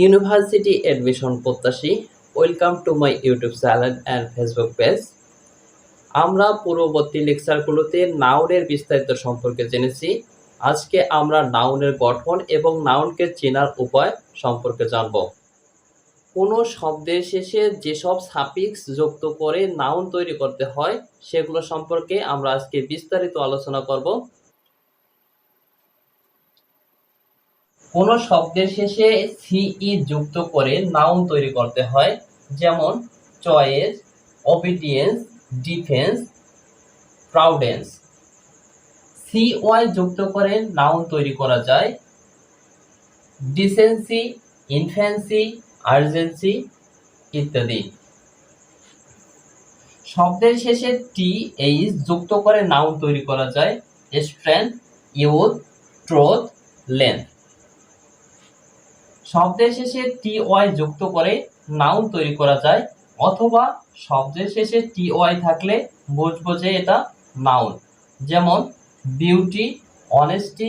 University admission প্রত্যাশী welcome to my YouTube channel and Facebook page আমরা পূর্ববর্তী লেকচারগুলোতে নাউনের বিস্তারিত সম্পর্কে জেনেছি। আজকে আমরা নাউনের গঠন এবং নাউনকে চেনার উপায় সম্পর্কে জানব। কোনো শব্দের শেষে যেসব সাফিক্স যুক্ত করে নাউন তৈরি করতে হয়, সেগুলো সম্পর্কে আমরা আজকে বিস্তারিত আলোচনা করব। কোনো শব্দের শেষে সিই যুক্ত করে নাউন তৈরি করতে হয়, যেমন choice obedience defence prudence C Y যুক্ত করে নাউন তৈরি করা যায় ডিসেন্সি ইনফ্যান্সি আর্জেন্সি ইত্যাদি। শব্দের শেষে টি এইচ যুক্ত করে নাউন তৈরি করা যায় স্ট্রেংথ ইউথ ট্রোথ লেন্থ শব্দের শেষে টি ওয়াই যুক্ত করে নাউন তৈরি করা যায়, অথবা শব্দের শেষে টি ওয়াই থাকলে বুঝব যে এটা নাউন যেমন beauty honesty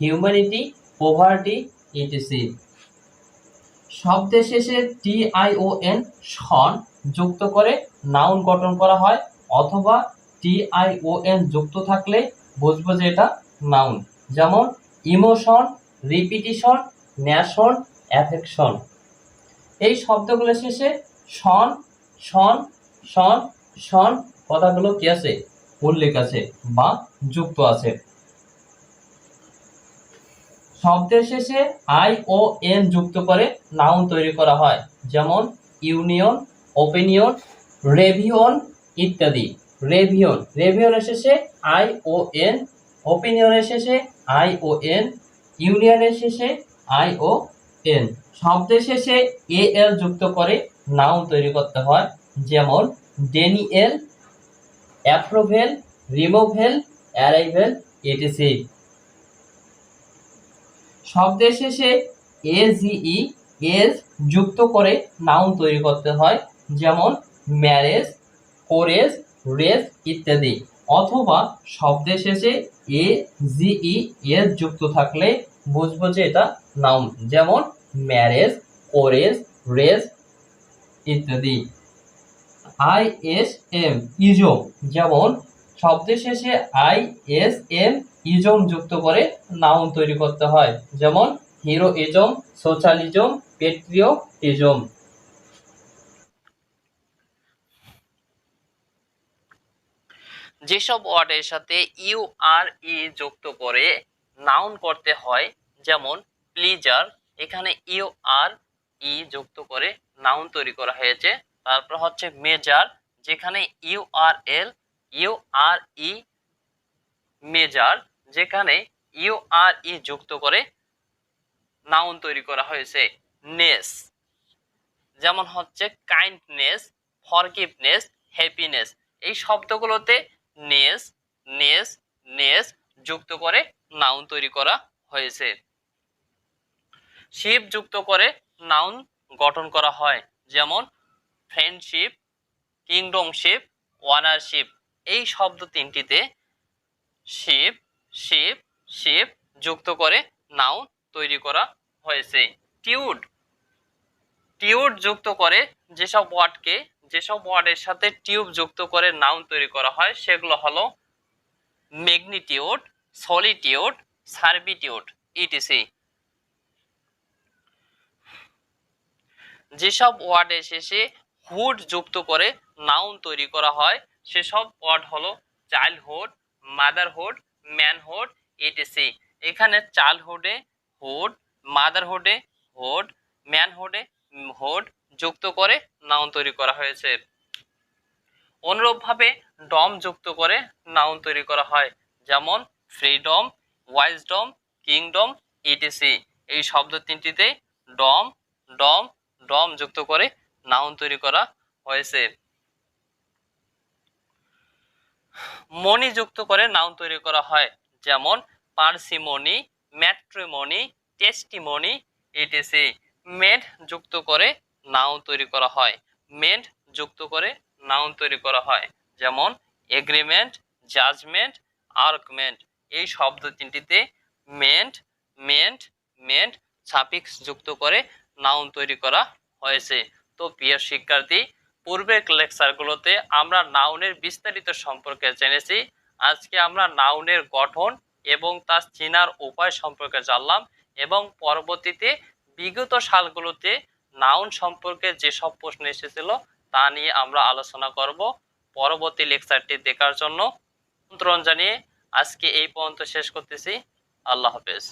humanity poverty etc শব্দের শেষে টি আই ও এন সন যুক্ত করে নাউন গঠন করা হয়, অথবা টি আই ও এন যুক্ত থাকলে বুঝব যে এটা নাউন যেমন ইমোশন রিপিটিশন ন্যাশন অ্যাফেকশন এই শব্দগুলো শেষে সন সন সন সন কথাগুলো কি আছে? উল্লেখ আছে বা যুক্ত আছে। শব্দের শেষে আই ও এন যুক্ত করে নাউন তৈরি করা হয়, যেমন ইউনিয়ন ওপিনিয়ন রেভিয়ন ইত্যাদি। রেভিয়ন রেভিয়নের শেষে আই ও এন ওপিনিয়নের শেষে আই ও এন ইউনিয়নের শেষে আই ও এন শব্দের শেষে এ এল যুক্ত করে নাউন তৈরি করতে হয়, যেমন denial approval removal arrival ETC শব্দের শেষে এ জিই এস যুক্ত করে নাউন তৈরি করতে হয়, যেমন ম্যারেজ কোরেজ রেস ইত্যাদি। অথবা শব্দের শেষে এ জিই এস যুক্ত থাকলে বুঝব যে এটা নাউন যেমন ম্যারেজ কোরেজ রেস ইত্যাদি। আই এস এম ইজম যেমন শব্দের শেষে আই এস এম ইজম যুক্ত করে নাউন তৈরি করতে হয়। যেমন হিরো ইজম সোশ্যালিজম পেট্রিয়টিজম যেসব ওয়ার্ডের সাথে ইউ আর ই যুক্ত করে নাউন করতে হয়, যেমন প্লিজার এখানে ইউ আর ই যুক্ত করে নাউন তৈরি করা হয়েছে। তারপর হচ্ছে মেজার যেখানে U R L U R E measure যেখানে ইউ আর ই যুক্ত করে নাউন তৈরি করা হয়েছে। নেস যেমন হচ্ছে কাইন্ডনেস ফরগিভনেস হ্যাপিনেস এই শব্দগুলোতে নেস নেস নেস যুক্ত করে নাউন তৈরি করা হয়েছে। শিপ যুক্ত করে নাউন গঠন করা হয়, যেমন ফ্রেন্ডশিপ কিংডমশিপ ওয়ানারশিপ এই শব্দ তিনটিতে শিপ শিপ শিপ যুক্ত করে নাউন তৈরি করা হয়েছে। টিউড টিউড যুক্ত করে যেসব ওয়ার্ডকে, যেসব ওয়ার্ডের সাথে টিউব যুক্ত করে নাউন তৈরি করা হয়, সেগুলো হলো ম্যাগনিটিউড সলিটিউড সার্বিটিউড ইটিসি যেসব ওয়ার্ডের শেষে হুড যুক্ত করে নাউন তৈরি করা হয়, সেসব ওয়ার্ড হলো চাইল্ডহুড মাদারহুড ম্যানহুড ইটিসি এখানে চাইল্ডহুডে হুড মাদারহুডে হুড ম্যানহুডে হুড যুক্ত করে নাউন তৈরি করা হয়েছে। অনুরূপভাবে ডম যুক্ত করে নাউন তৈরি করা হয়, যেমন ফ্রিডম ওয়াইজডম কিংডম ইটিসি এই শব্দ তিনটিতে ডম ডম ডম যুক্ত করে নাউন তৈরি করা হয়েছে। মনি যুক্ত করে নাউন তৈরি করা হয়, যেমন পার্সিমনি ম্যাট্রিমনি টেস্টিমনি ইটিসি মেড যুক্ত করে নাউন তৈরি করা হয়, মেড যুক্ত করে নাউন তৈরি করা হয়, যেমন এগ্রিমেন্ট জাজমেন্ট আর্গুমেন্ট এই শব্দ তিনটিতে মেন্ট মেন্ট মেন্ট সাফিক্স যুক্ত করে নাউন তৈরি করা হয়েছে। তো প্রিয় শিক্ষার্থী, পূর্বের লেকচারগুলোতে আমরা নাউনের বিস্তারিত সম্পর্কে জেনেছি। আজকে আমরা নাউনের গঠন এবং তার চেনার উপায় সম্পর্কে জানলাম এবং পরবর্তীতে বিগত সালগুলোতে নাউন সম্পর্কে যেসব প্রশ্ন এসেছিল তা নিয়ে আমরা আলোচনা করব। পরবর্তী লেকচারটি দেখার জন্য আমন্ত্রণ জানিয়ে আজকে এই পর্যন্ত শেষ করতেছি। আল্লাহ হাফেজ।